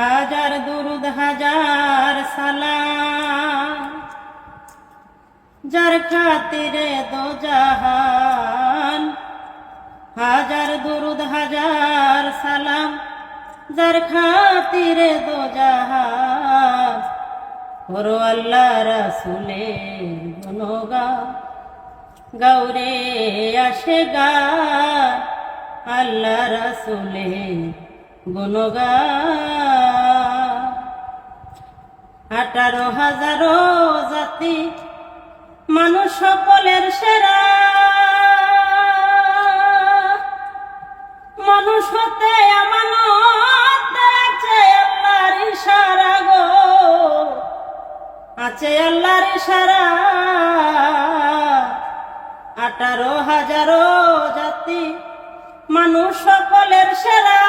হাজার দুরুদ, হাজার সালাম। যার খাতিরে দো জাহান। হাজার দুরুদ, হাজার সালাম। যার খাতিরে দো জাহান। ওরো আল্লাহ রাসুলে গুনগা গৌরে আসে গা। আল্লাহ রাসুলে গুনগা আঠারো হাজারো জাতি, মানুষ সকলের সেরা। মানুষ হতে আছে আল্লাহর ইশারা গো। আছে আল্লাহর ইশারা। আঠারো হাজারো জাতি, মানুষ সকলের সেরা।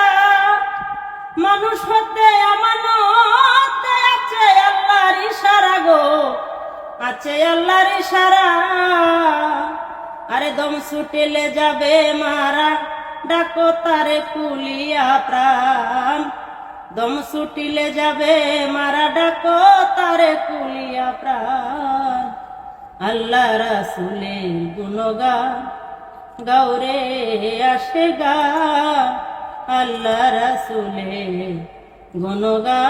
মানুষ হতে আমানত আছে আল্লাহর ইশারা। আরে দম ছুটিলে যাবে মারা। ডাকো তারে কুলিয়া প্রাণ। দম ছুটিলে যাবে মারা, ডাকো তারে কুলিয়া প্রাণ। আল্লাহ রাসুলে গুনগা গৌরে আসে গা। আল্লাহ রাসুলে গুনগা